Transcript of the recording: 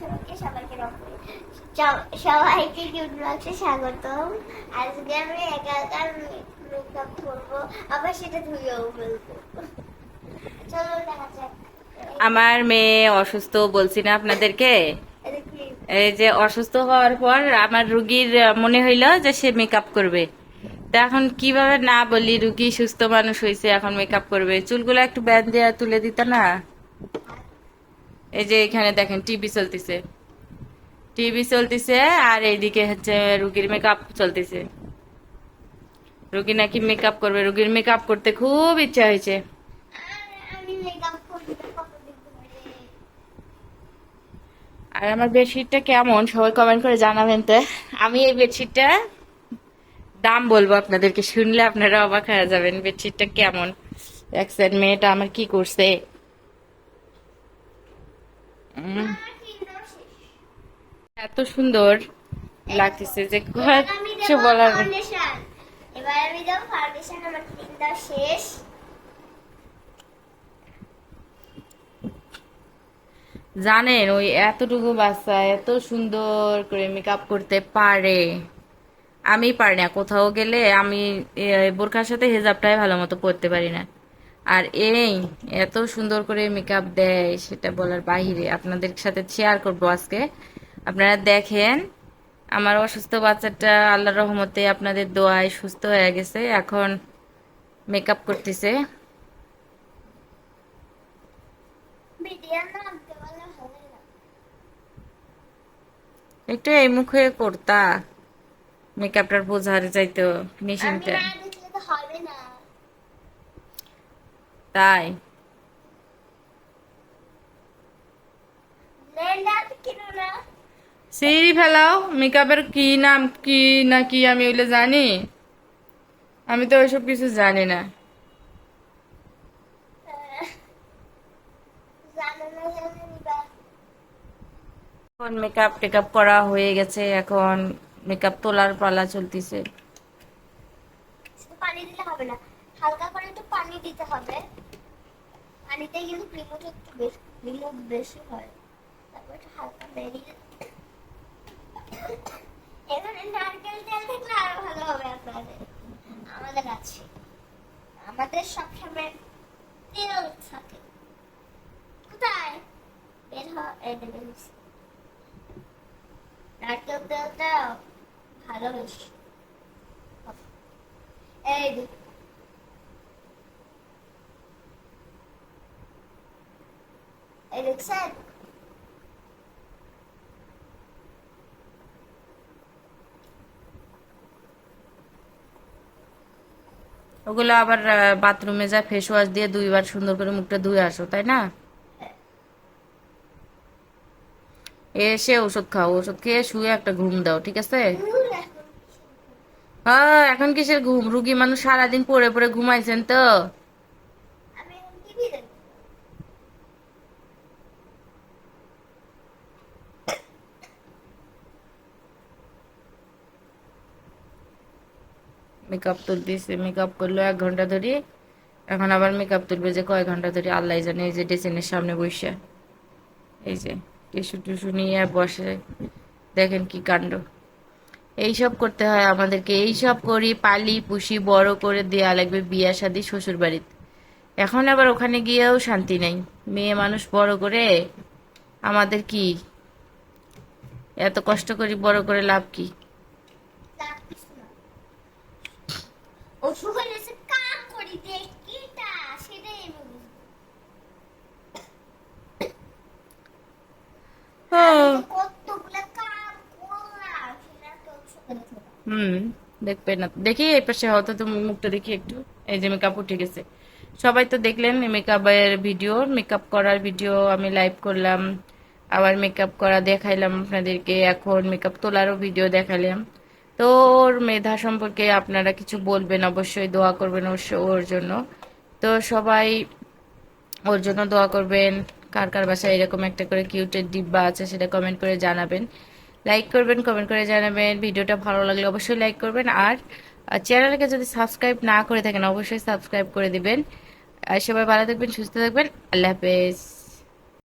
সবাইকে সবাইকে সবাইকে কিউট ব্লগসে স্বাগতম। আজকে আমি একা একা মেকআপ করব। আবার সেটা ধুয়েও চলো দেখা যাক। আমার মেয়ে অসুস্থ বলছি না আপনাদেরকে? এই যে অসুস্থ হওয়ার পর আমার রুগীর মনে হইল যে সে মেকআপ করবে। তা এখন কীভাবে না বলি রুগী সুস্থ মানুষ হয়েছে এখন মেকআপ করবে। চুলগুলো একটু ব্যান দেওয়া তুলে দিত না? এই যে এখানে দেখেন টিভি চলতেছে। টিভি চলতেছে আর এইদিকে হচ্ছে রুগীর মেকআপ চলতেছে। রুগী নাকি মেকআপ করবে। রুগীর মেকআপ করতে খুব ইচ্ছা হয়েছে। আর আমার বেডশিটটা কেমন? সবাই কমেন্ট করে জানাবেন তো। আমি এই বেডশিটটা দাম বলব আপনাদেরকে। শুনলে আপনারা অবাক হয়ে যাবেন। বেডশিটটা কেমন? দেখছেন মেয়েটা আমার কি করছে উম, আমার তিনটাও শেষ। এত সুন্দর লাগতেছে যে কিছু বলার এবার আমি দেবো ফাউন্ডেশন আমার তিনটা শেষ। জানেন ওই এতটুকু বাচ্চা এত সুন্দর করে মেকআপ করতে পারে। আমি পারি না কোথাও গেলে আমি বোরখার সাথে হেজাবটাই ভালো মতো পরতে পারি না। আর এই, এত সুন্দর করে মেকআপ দেয় সেটা বলার বাহিরে আপনাদের সাথে শেয়ার করব আজকে। আপনারা দেখেন, আমার অসুস্থ বাচ্চাটা আল্লাহর রহমতে আপনাদের দোয়ায় সুস্থ হয়ে গেছে, এখন মেকআপ করতেছে। একটু এই মুখে করতা মেকআপটার বোঝার যাইতো ফিনিশিংটা হবে না। তাই। সিঁড়ি ফেলাও, মেকআপের কি নাম, কি না কি আমি ওইগুলো জানি। আমি তো ওইসব কিছু জানি না। এখন মেকআপ টেকআপ করা হয়ে গেছে, এখন মেকআপ তোলার পালা চলতেছে। পানি দিলে হবে না, হালকা করে একটু পানি দিতে হবে। একটু বেশি বেশি হয়। তারপর একটু হালকা এখানে নারকেল তেল থাকলে আরও ভালো হবে আপনাদের। আমাদের আছে। আমাদের তেল থাকে। কোথায়? বের হয় নারকেল তেলটা ভালো বেশি। এই এই ওগুলো আবার বাথরুমে যা ফেস ওয়াশ দিয়ে দুইবার সুন্দর করে মুখটা ধুয়ে আসো তাই না? এসে ওষুধ খাও ওষুধ খেয়ে শুয়ে একটা ঘুম দাও ঠিক আছে? হ্যাঁ এখন কিসের ঘুম? রুগী মানুষ সারাদিন পরে পরে ঘুমাইছেন তো আমি এখন টিভি দেখব মেকআপ তুলতেছে মেকআপ করল এক ঘণ্টা ধরে। এখন আবার মেকআপ তুলবে যে কয় ঘণ্টা ধরে, আল্লাহ জানে এই যে ডেসিনের সামনে বসে। এই যে টিসু টিসু নিয়ে বসে। দেখেন কি কাণ্ড। এইসব করতে হয় আমাদেরকে, এইসব করি, পালি, পুষি, বড় করে দেয়া লাগবে বিয়া, শাদি শ্বশুর বাড়িতে এখন আবার ওখানে গিয়েও শান্তি নেই। মেয়ে মানুষ বড় করে, আমাদের কি? এত কষ্ট করি বড় করে লাভ কি তার কিছু না অসুখ হলে সে কাম করি দেখিটা না। দেখি এই পাশে হয়তো তো মুখটা দেখি একটু। এই যে মেকআপ উঠে গেছে। সবাই তো দেখলেন মেকআপের ভিডিও মেকআপ করার ভিডিও আমি লাইভ করলাম। আবার মেকআপ করা দেখাইলাম আপনাদেরকে। এখন মেকআপ তোলারও ভিডিও দেখালাম তো ওর মেধা সম্পর্কে আপনারা কিছু বলবেন, অবশ্যই দোয়া করবেন ওর ওর জন্য। তো সবাই ওর জন্য দোয়া করবেন, কার কার বাসায় এরকম একটা করে কিউটের ডিব্বা আছে সেটা কমেন্ট করে জানাবেন। লাইক করবেন কমেন্ট করে জানাবেন, ভিডিওটা ভালো লাগলে অবশ্যই লাইক করবেন। আর চ্যানেলকে যদি সাবস্ক্রাইব না করে থাকেন, অবশ্যই সাবস্ক্রাইব করে দিবেন। আর সবাই ভালো থাকবেন, সুস্থ থাকবেন, আল্লাহ হাফেজ।